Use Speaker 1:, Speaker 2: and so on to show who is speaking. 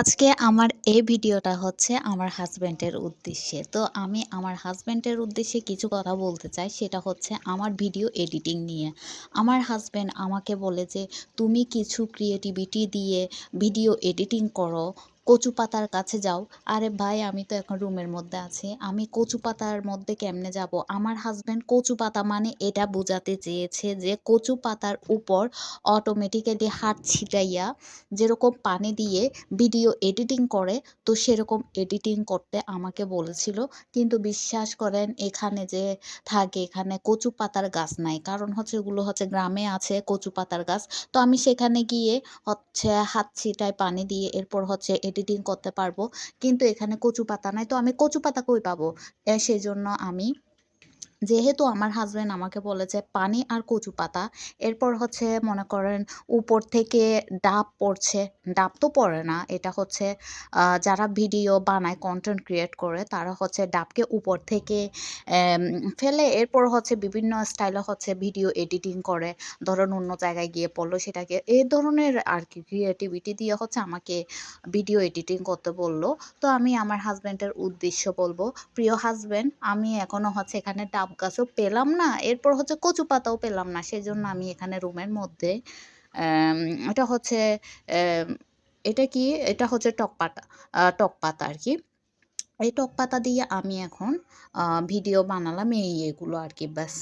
Speaker 1: আজকে আমার এই ভিডিওটা হচ্ছে আমার হাজব্যান্ডের উদ্দেশ্যে। তো আমি আমার হাজব্যান্ডের উদ্দেশ্যে কিছু কথা বলতে চাই, সেটা হচ্ছে আমার ভিডিও এডিটিং নিয়ে। আমার হাজব্যান্ড আমাকে বলে যে, তুমি কিছু ক্রিয়েটিভিটি দিয়ে ভিডিও এডিটিং করো কচু পাতার কাছে যাও। আরে ভাই, আমি তো এখন রুমের মধ্যে আছি। আমি কচু পাতার মধ্যে কেমনে যাব? আমার হাজব্যান্ড কচু পাতা মানে এটা বোঝাতে চেয়েছে যে কচু পাতার উপর অটোমেটিক্যালি হাত ছিটাইয়া যেরকম পানি দিয়ে ভিডিও এডিটিং করে, তো সেরকম এডিটিং করতে আমাকে বলেছিল। কিন্তু বিশ্বাস করেন, এখানে যে থাকে, এখানে কচু পাতার গাছ নাই। কারণ হচ্ছে ওগুলো হচ্ছে গ্রামে আছে কচু পাতার গাছ। তো আমি সেখানে গিয়ে হচ্ছে হাত ছিটায় পানি দিয়ে, এরপর হচ্ছে এডিটিং করতে পারব। কিন্তু এখানে কচু পাতা নাই, তো আমি কচু পাতা কই পাবো? সেই জন্য আমি যেহেতু আমার হাসব্যান্ড আমাকে বলেছে পানি আর কচু পাতা, এরপর হচ্ছে মনে করেন উপর থেকে ডাব পড়ছে, ডাব তো পড়ে না, এটা হচ্ছে যারা ভিডিও বানায় কন্টেন্ট ক্রিয়েট করে, তারা হচ্ছে ডাবকে উপর থেকে ফেলে, এরপর হচ্ছে বিভিন্ন স্টাইলে হচ্ছে ভিডিও এডিটিং করে, ধরুন অন্য জায়গায় গিয়ে পড়ল, সেটাকে, এই ধরনের আর কি ক্রিয়েটিভিটি দিয়ে হচ্ছে আমাকে ভিডিও এডিটিং করতে বলল। তো আমি আমার হাজব্যান্ডের উদ্দেশ্য বলব, প্রিয় হাজব্যান্ড আমি এখনও হচ্ছে এখানে ডাব গাছও পেলাম না। এরপর হচ্ছে কচু পাতাও পেলাম না। সেই জন্য আমি এখানে রুমের মধ্যে এটা হচ্ছে এটা কি? এটা হচ্ছে টক পাতা টক পাতা আর কি এই টক পাতা দিয়ে আমি এখন ভিডিও বানালাম এই এগুলো আর কি ব্যাস।